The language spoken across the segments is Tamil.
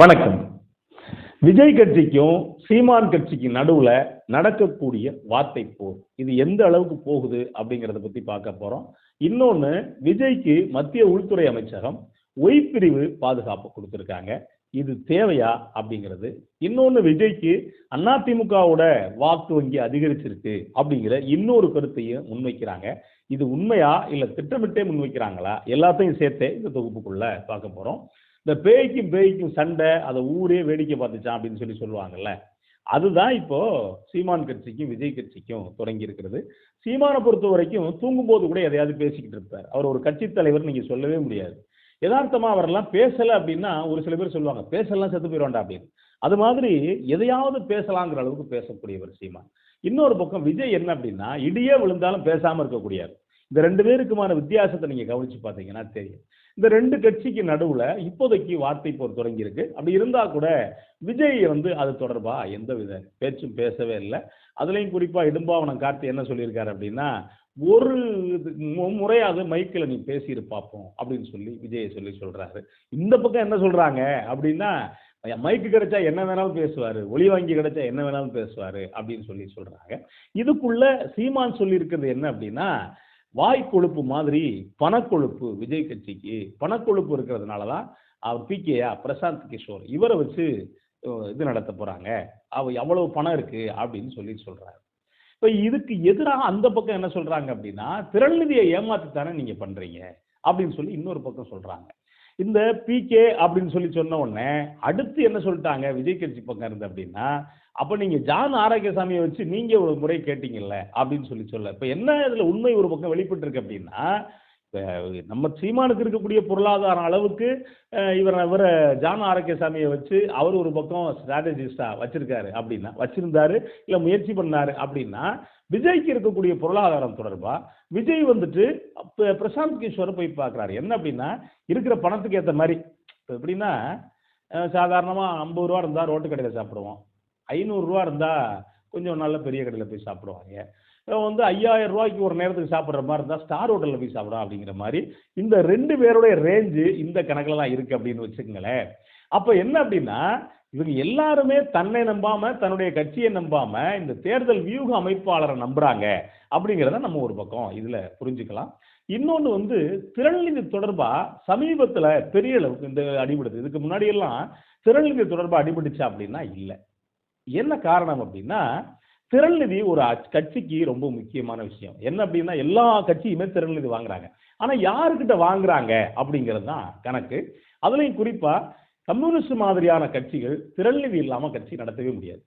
வணக்கம். விஜய் கட்சிக்கும் சீமான் கட்சிக்கும் நடுவுல நடக்கக்கூடிய வார்த்தை போர். இது எந்த அளவுக்கு போகுது அப்படிங்கறத பத்தி பார்க்க போறோம். இன்னொன்னு விஜய்க்கு மத்திய உள்துறை அமைச்சகம் ஒய் பிரிவு பாதுகாப்பு கொடுத்திருக்காங்க. இது தேவையா அப்படிங்கிறது. இன்னொன்னு விஜய்க்கு அதிமுகவோட வாக்கு வங்கி அதிகரிச்சிருக்கு அப்படிங்கிற இன்னொரு கருத்தையும் முன்வைக்கிறாங்க. இது உண்மையா இல்ல திட்டமிட்டே முன்வைக்கிறாங்களா? எல்லாத்தையும் சேர்த்தே இந்த தொகுப்புக்குள்ள பார்க்க போறோம். இந்த பேய்க்கும் பேய்க்கும் சண்டை அதை ஊரே வேடிக்கை பார்த்துச்சான் அப்படின்னு சொல்லி சொல்லுவாங்கல்ல. அதுதான் இப்போ சீமான் கட்சிக்கும் விஜய் கட்சிக்கும் தொடங்கி இருக்கிறது சீமானை பொறுத்த வரைக்கும் தூங்கும்போது கூட எதையாவது பேசிக்கிட்டு இருப்பார். அவர் ஒரு கட்சி தலைவர் நீங்க சொல்லவே முடியாது. யதார்த்தமா அவரெல்லாம் பேசல அப்படின்னா ஒரு சில பேர் சொல்லுவாங்க பேசலாம் செத்து போயிடுவாண்டா அப்படின்னு. அது மாதிரி எதையாவது பேசலாங்கிற அளவுக்கு பேசக்கூடியவர் சீமான். இன்னொரு பக்கம் விஜய் என்ன அப்படின்னா இடியே விழுந்தாலும் பேசாம இருக்கக்கூடியவர். இந்த ரெண்டு பேருக்குமான வித்தியாசத்தை நீங்க கவனிச்சு பார்த்தீங்கன்னா தெரியும். இந்த ரெண்டு கட்சிக்கு நடுவுல இப்போதைக்கு வார்த்தை போர் தொடங்கியிருக்கு. அப்படி இருந்தா கூட விஜய் வந்து அது தொடர்பா? எந்த வித பேச்சும் பேசவே இல்லை. அதுலயும் குறிப்பா இடும்பாவனம் கார்த்தி என்ன சொல்லியிருக்காரு அப்படின்னா ஒரு இது முறையாவது மைக்கில் நீ பேசியிரு பார்ப்போம் அப்படின்னு சொல்லி விஜயை சொல்லி சொல்றாரு. இந்த பக்கம் என்ன சொல்றாங்க அப்படின்னா மைக்கு கிடைச்சா என்ன வேணாலும் பேசுவாரு ஒளி வாங்கி கிடைச்சா என்ன வேணாலும் பேசுவாரு அப்படின்னு சொல்லி சொல்றாங்க. இதுக்குள்ள சீமான் சொல்லியிருக்கிறது என்ன அப்படின்னா வாய் கொழுப்பு மாதிரி பணக்கொழுப்பு விஜய் கட்சிக்கு பணக்கொழுப்பு இருக்கிறதுனால தான் அவர் பிகேயா பிரசாந்த் கிஷோர் இவரை வச்சு இது நடத்த போகிறாங்க அவ எவ்வளவு பணம் இருக்கு அப்படின்னு சொல்லி சொல்கிறாரு இப்போ இதுக்கு எதிராக அந்த பக்கம் என்ன சொல்கிறாங்க அப்படின்னா திரள்நிதியை ஏமாத்தித்தானே நீங்கள் பண்ணுறீங்க அப்படின்னு சொல்லி இன்னொரு பக்கம் சொல்கிறாங்க இந்த பிகே அப்படின்னு சொல்லி சொன்ன உடனே அடுத்து என்ன சொல்லிட்டாங்க? விஜய் கட்சி பக்கம் இருந்து அப்படின்னா அப்போ நீங்கள் ஜான் ஆரோக்கியசாமியை வச்சு நீங்கள் ஒரு முறை கேட்டீங்கல்ல அப்படின்னு சொல்லி சொல்ல. இப்போ என்ன இதில் உண்மை ஒரு பக்கம் வெளிப்பட்டிருக்கு அப்படின்னா நம்ம சீமானுக்கு இருக்கக்கூடிய பொருளாதார அளவுக்கு இவர் இவரை ஜான் ஆரோக்கியசாமியை வச்சு அவர் ஒரு பக்கம் ஸ்ட்ராட்டஜிஸ்டா வச்சிருக்காரு அப்படின்னா வச்சிருந்தாரு இல்ல முயற்சி பண்ணாரு அப்படின்னா விஜய்க்கு இருக்கக்கூடிய பொருளாதாரம் தொடர்பா விஜய் வந்துட்டு பிரசாந்த் கிஷோரை போய் பார்க்குறாரு. என்ன அப்படின்னா இருக்கிற பணத்துக்கு ஏத்த மாதிரி. இப்போ எப்படின்னா சாதாரணமாக சாதாரணமா ஐம்பது ரூபா இருந்தா ரோட்டு கடையில சாப்பிடுவோம். ஐநூறுரூவா இருந்தா கொஞ்சம் நல்ல பெரிய கடையில் போய் சாப்பிடுவாங்க. வந்து ஐயாயிரம் ரூபாய்க்கு ஒரு நேரத்துக்கு சாப்பிட்ற மாதிரி இருந்தால் ஸ்டார் ஹோட்டலில் போய் சாப்பிடும் அப்படிங்கிற மாதிரி இந்த ரெண்டு பேருடைய ரேஞ்சு இந்த கணக்கில் தான் இருக்குது அப்படின்னு வச்சுக்கோங்களேன். அப்போ என்ன அப்படின்னா இவங்க எல்லாருமே தன்னை நம்பாம தன்னுடைய கட்சியை நம்பாம இந்த தேர்தல் வியூக அமைப்பாளரை நம்புறாங்க அப்படிங்கிறத நம்ம ஒரு பக்கம் இதுல புரிஞ்சுக்கலாம். இன்னொன்று வந்து திரள்நிதி தொடர்பாக சமீபத்தில் பெரிய அளவுக்கு இந்த அடிபடுது. இதுக்கு முன்னாடியெல்லாம் திரள்நிதி தொடர்பா அடிபட்டுச்சா அப்படின்னா இல்லை. என்ன காரணம் அப்படின்னா திறன்நிதி ஒரு அச்- கட்சிக்கு ரொம்ப முக்கியமான விஷயம். என்ன அப்படின்னா எல்லா கட்சியுமே திறன்நிதி வாங்குறாங்க. ஆனா யாருக்கிட்ட வாங்குறாங்க அப்படிங்கிறது தான் கணக்கு. அதுலயும் குறிப்பா கம்யூனிஸ்ட் மாதிரியான கட்சிகள் திறன்நிதி இல்லாம கட்சி நடத்தவே முடியாது.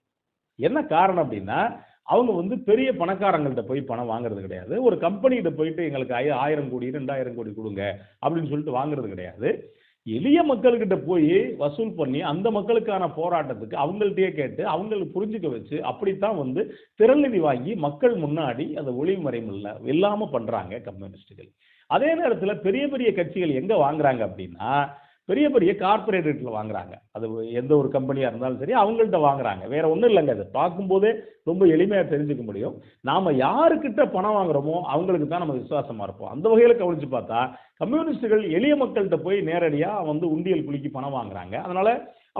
என்ன காரணம் அப்படின்னா அவங்க வந்து பெரிய பணக்காரங்கள்ட்ட போய் பணம் வாங்குறது கிடையாது. ஒரு கம்பெனிகிட்ட போயிட்டு எங்களுக்கு ஆயிரம் கோடி ரெண்டாயிரம் கோடி கொடுங்க அப்படின்னு சொல்லிட்டு வாங்குறது கிடையாது. எளிய மக்கள்கிட்ட போய் வசூல் பண்ணி அந்த மக்களுக்கான போராட்டத்துக்கு அவங்கள்ட்டயே கேட்டு அவங்களுக்கு புரிஞ்சுக்க வச்சு அப்படித்தான் வந்து திறநிதி வாங்கி மக்கள் முன்னாடி அதை ஒளிமறைமுல்ல இல்லாமல் பண்ணுறாங்க கம்யூனிஸ்டுகள். அதே நேரத்தில் பெரிய பெரிய கட்சிகள் எங்கே வாங்குறாங்க அப்படின்னா பெரிய பெரிய கார்பரேட்ல வாங்குறாங்க. அது எந்த ஒரு கம்பெனியாக இருந்தாலும் சரி அவங்கள்ட்ட வாங்குறாங்க. வேற ஒன்றும் இல்லைங்க அது. பார்க்கும்போதே ரொம்ப எளிமையாக தெரிஞ்சுக்க முடியும். நாம் யாருக்கிட்ட பணம் வாங்குறோமோ அவங்களுக்கு தான் நம்ம விசுவாசமாக இருப்போம். அந்த வகையில் கவனித்து பார்த்தா கம்யூனிஸ்டுகள் எளிய மக்கள்கிட்ட போய் நேரடியாக வந்து உண்டியல் குலுக்கி பணம் வாங்குறாங்க. அதனால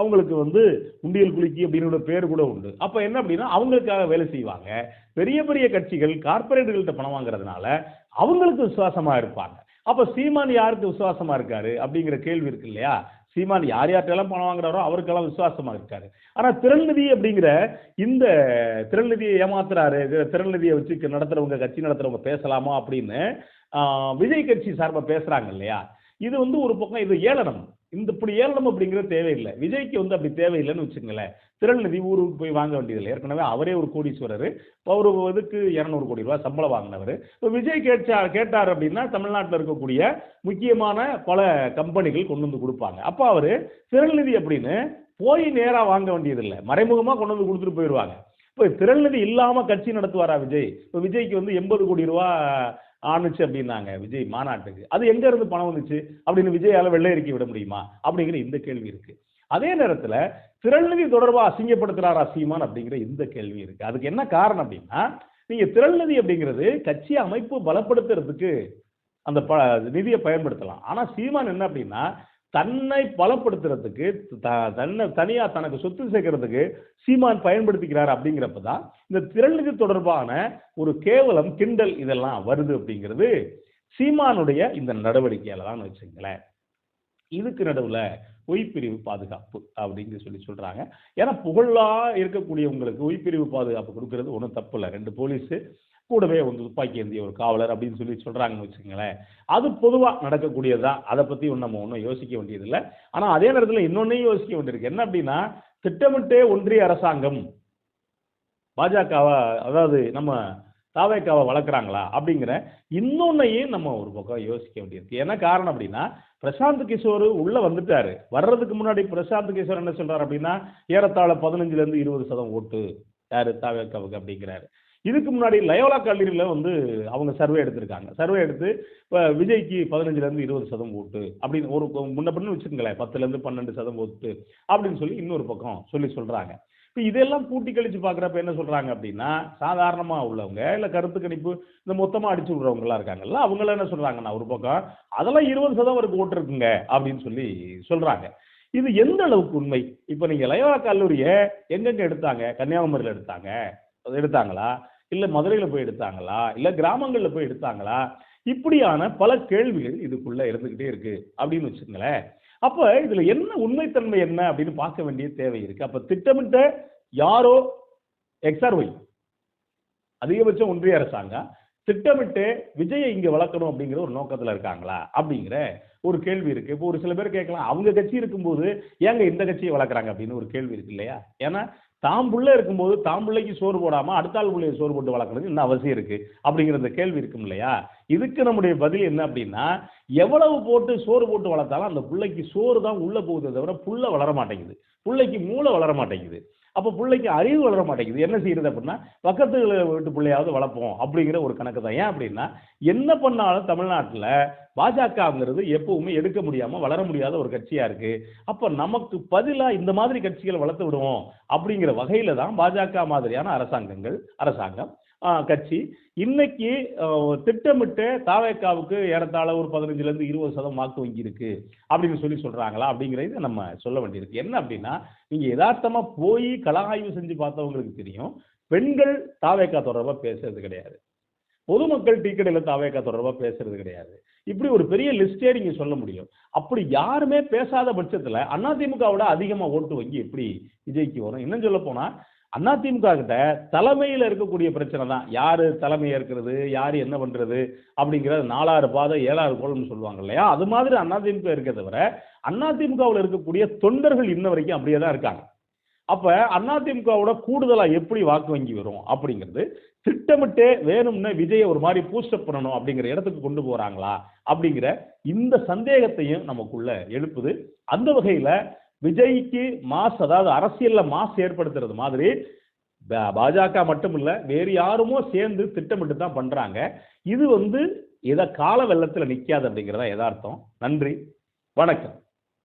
அவங்களுக்கு வந்து உண்டியல் குலுக்கி அப்படின்னு ஒரு பேர் கூட உண்டு. அப்போ என்ன அப்படின்னா அவங்களுக்காக வேலை செய்வாங்க. பெரிய பெரிய கட்சிகள் கார்பரேட்டுகள்கிட்ட பணம் வாங்குறதுனால அவங்களுக்கு விசுவாசமாக இருப்பாங்க. அப்ப சீமான் யாருக்கு விசுவாசமா இருக்காரு அப்படிங்கிற கேள்வி இருக்கு இல்லையா? சீமான் யார் யார்கிட்டலாம் பணம் வாங்குறாரோ அவருக்கெல்லாம் விசுவாசமா இருக்காரு. ஆனா திரள்நிதி அப்படிங்கிற இந்த திரள்நிதியை ஏமாத்துறாரு இது வச்சு நடத்துறவங்க கட்சி நடத்துறவங்க பேசலாமா அப்படின்னு விஜய் கட்சி சார்பாக பேசுறாங்க இல்லையா? இது வந்து ஒரு பக்கம் இது ஏளனம். இந்த இப்படி ஏளனம் அப்படிங்கிறது தேவையில்லை. விஜய்க்கு வந்து அப்படி தேவையில்லைன்னு வச்சுக்கோங்களேன். திரள்நிதி ஊருக்கு போய் வாங்க வேண்டியதில்லை. ஏற்கனவே அவரே ஒரு கோடீஸ்வரர். அவர் இதுக்கு இரநூறு கோடி ரூபாய் சம்பளம் வாங்கினவர். இப்போ விஜய் கேட்டா கேட்டார் அப்படின்னா தமிழ்நாட்டில் இருக்கக்கூடிய முக்கியமான பல கம்பெனிகள் கொண்டு வந்து கொடுப்பாங்க. அப்போ அவர் திரள்நிதி அப்படின்னு போய் நேராக வாங்க வேண்டியதில்லை. மறைமுகமாக கொண்டு வந்து கொடுத்துட்டு போயிடுவாங்க. இப்போ திரள்நிதி இல்லாமல் கட்சி நடத்துவாரா விஜய்? இப்போ விஜய்க்கு வந்து எண்பது கோடி ரூபா ஆணுச்சு அப்படின்னாங்க. விஜய் மாநாட்டுக்கு. அது எங்க இருந்து பணம் வந்துச்சு? அப்படின்னு விஜயால வெள்ளை இறக்கி விட முடியுமா? அப்படிங்கிற இந்த கேள்வி இருக்கு. அதே நேரத்துல திரள்நிதி தொடர்பாக அசிங்கப்படுத்துறாரா சீமான் அப்படிங்கிற இந்த கேள்வி இருக்கு. அதுக்கு என்ன காரணம் அப்படின்னா நீங்க திரள்நிதி அப்படிங்கிறது கட்சி அமைப்பு பலப்படுத்துறதுக்கு அந்த ப நிதியை பயன்படுத்தலாம். ஆனா சீமான் என்ன அப்படின்னா தன்னை பலப்படுத்துறதுக்கு த- தன்னை தனியா தனக்கு சொத்து சேர்க்கறதுக்கு சீமான் பயன்படுத்திக்கிறார் அப்படிங்கிறப்ப தான் இந்த திறன்நிதி தொடர்பான ஒரு கேவலம் கிண்டல் இதெல்லாம் வருது அப்படிங்கிறது சீமானுடைய இந்த நடவடிக்கையால தான் வச்சுங்களேன் இதுக்கு நடுவில் ஒய்பிரிவு பாதுகாப்பு அப்படின்னு சொல்லி சொல்றாங்க. ஏன்னா புகழா இருக்கக்கூடியவங்களுக்கு ஒய்பிரிவு பாதுகாப்பு கொடுக்கறது ஒன்றும் தப்பு இல்லை. ரெண்டு போலீஸு கூடவே வந்து துப்பாக்கி ஏந்திய ஒரு காவலர் அப்படின்னு சொல்லி சொல்கிறாங்கன்னு வச்சுக்கோங்களேன். அது பொதுவாக நடக்கக்கூடியதுதான் அதை பற்றி ஒன்றும் நம்ம ஒன்றும் யோசிக்க வேண்டியதில்லை. ஆனால் அதே நேரத்தில் இன்னொன்னையும் யோசிக்க வேண்டியிருக்கு. என்ன அப்படின்னா திட்டமிட்டே ஒன்றிய அரசாங்கம் பாஜகவை அதாவது நம்ம தாவேக்காவை வளர்க்குறாங்களா அப்படிங்கிற இன்னொன்னையும் நம்ம ஒரு பக்கம் யோசிக்க வேண்டியிருக்கு. என்ன காரணம் அப்படின்னா பிரசாந்த் கிஷோர் உள்ளே வந்துட்டாரு. வர்றதுக்கு முன்னாடி பிரசாந்த் கிஷோர் என்ன சொல்கிறார் அப்படின்னா ஏறத்தாழ பதினஞ்சுலேருந்து இருபது சதம் ஓட்டு யார்? தாவேக்காவுக்கு அப்படிங்கிறாரு. இதுக்கு முன்னாடி லயோலா கல்லூரியில் வந்து அவங்க சர்வே எடுத்திருக்காங்க. சர்வே எடுத்து இப்போ விஜய்க்கு பதினஞ்சுலேருந்து இருபது சதம் ஓட்டு அப்படின்னு ஒரு முன்ன பின்னு வச்சுருங்களேன் பத்துலேருந்து பன்னெண்டு சதம் ஓட்டு அப்படின்னு சொல்லி இன்னொரு பக்கம் சொல்லி சொல்கிறாங்க இப்போ இதெல்லாம் கூட்டி கழிச்சு பார்க்குறப்ப என்ன சொல்கிறாங்க அப்படின்னா சாதாரணமாக உள்ளவங்க இல்லை கருத்து கணிப்பு இந்த மொத்தமாக அடிச்சு விடுறவங்களாம் இருக்காங்கல்ல அவங்களாம் என்ன சொல்கிறாங்கன்னா ஒரு பக்கம் அதெல்லாம் இருபது சதம் வரைக்கும் ஓட்டு இருக்குங்க அப்படின்னு சொல்லி சொல்கிறாங்க இது எந்த அளவுக்கு உண்மை? இப்போ நீங்கள் லயோலா கல்லூரியை எங்கெங்க எடுத்தாங்க? கன்னியாகுமரியில் எடுத்தாங்க. எடுத்தாங்களா? இல்லை மதுரையில் போய் எடுத்தாங்களா? இல்லை கிராமங்களில் போய் எடுத்தாங்களா? இப்படியான பல கேள்விகள் இதுக்குள்ள இருந்துகிட்டே இருக்கு அப்படின்னு வச்சுங்களேன் அப்ப இதுல என்ன உண்மைத்தன்மை என்ன அப்படின்னு பார்க்க வேண்டிய தேவை இருக்கு. அப்ப திட்டமிட்ட யாரோ எக்ஸ்ஆர்ஒய் அதிகபட்சம் ஒன்றிய அரசாங்கம் திட்டமிட்டு விஜயை இங்க வளர்க்கணும் அப்படிங்கிற ஒரு நோக்கத்துல இருக்காங்களா அப்படிங்கிற ஒரு கேள்வி இருக்கு. இப்போ ஒரு சில பேர் கேட்கலாம் அவங்க கட்சி இருக்கும்போது ஏங்க இந்த கட்சியை வளர்க்குறாங்க அப்படின்னு ஒரு கேள்வி இருக்கு இல்லையா? ஏன்னா தாம் புள்ள இருக்கும்போது தாம் பிள்ளைக்கு சோறு போடாம அடுத்தாள் பிள்ளைய சோறு போட்டு வளர்க்கறது என்ன அவசியம் இருக்கு. அப்படிங்கிற அந்த கேள்வி இருக்கும் இல்லையா? இதுக்கு நம்முடைய பதில் என்ன அப்படின்னா எவ்வளவு போட்டு சோறு போட்டு வளர்த்தாலும் அந்த பிள்ளைக்கு சோறு தான் உள்ள போகுதே தவிர புள்ள வளர மாட்டேங்குது. பிள்ளைக்கு மூளை வளர மாட்டேங்குது. அப்போ பிள்ளைக்கு அறிவு வளர மாட்டேங்குது. என்ன செய்யுது அப்படின்னா பக்கத்து வீட்டு பிள்ளையாவது வளர்ப்போம் அப்படிங்கிற ஒரு கணக்கு தான். ஏன் அப்படின்னா என்ன பண்ணாலும் தமிழ்நாட்டில் பாஜகங்கிறது எப்பவுமே எடுக்க முடியாம வளர முடியாத ஒரு கட்சியா இருக்கு. அப்போ நமக்கு பதிலாக இந்த மாதிரி கட்சிகளை வளர்த்து விடுவோம் அப்படிங்கிற வகையில தான் பாஜக மாதிரியான அரசாங்கங்கள் அரசாங்கம் கட்சி. இன்னைக்கு திட்டமிட்டு தாவேக்காவுக்கு ஏறத்தாழ ஒரு பதினஞ்சுலேருந்து இருபது சதம் வாக்கு வங்கி இருக்கு அப்படின்னு சொல்லி சொல்கிறாங்களா அப்படிங்கிறத நம்ம சொல்ல வேண்டியிருக்கு. என்ன அப்படின்னா நீங்கள் யதார்த்தமாக போய் கலாய்வு செஞ்சு பார்த்தவங்களுக்கு தெரியும் பெண்கள் தாவேக்கா தொடர்பாக பேசுறது கிடையாது. பொதுமக்கள் டீ கடையில் தாவேக்கா தொடர்பாக பேசுறது கிடையாது. இப்படி ஒரு பெரிய லிஸ்டே நீங்கள் சொல்ல முடியும். அப்படி யாருமே பேசாத பட்சத்தில் அதிமுகவோட அதிகமாக ஓட்டு வங்கி எப்படி விஜய்க்கு வரும்? இன்னும் சொல்ல போனால் அதிமுக கிட்ட தலைமையில் இருக்கக்கூடிய பிரச்சனை தான். யார் தலைமை ஏற்கிறது யார் என்ன பண்ணுறது அப்படிங்கிறது நாலாறு பாதை ஏழாறு கோலம்னு சொல்லுவாங்க இல்லையா? அது மாதிரி அதிமுக இருக்க தவிர அதிமுகவில் இருக்கக்கூடிய தொண்டர்கள் இன்ன வரைக்கும் அப்படியே தான் இருக்காங்க. அப்போ அதிமுகவோட கூடுதலாக எப்படி வாக்கு வங்கி வரும் அப்படிங்கிறது திட்டமிட்டே வேணும்னு விஜயை ஒரு மாதிரி பூஸ்டப் பண்ணணும் அப்படிங்கிற இடத்துக்கு கொண்டு போகிறாங்களா அப்படிங்கிற இந்த சந்தேகத்தையும் நமக்குள்ள எழுப்புது. அந்த வகையில் விஜய்க்கு மாஸ் அதாவது அரசியல்ல மாஸ் ஏற்படுத்துறது மாதிரி பா- பாஜக மட்டும் இல்ல வேறு யாருமோ சேர்ந்து திட்டமிட்டு தான் பண்றாங்க. இது வந்து இத கால வெள்ளத்துல நிக்காது அப்படிங்கிறதா எதார்த்தம் நன்றி. வணக்கம்.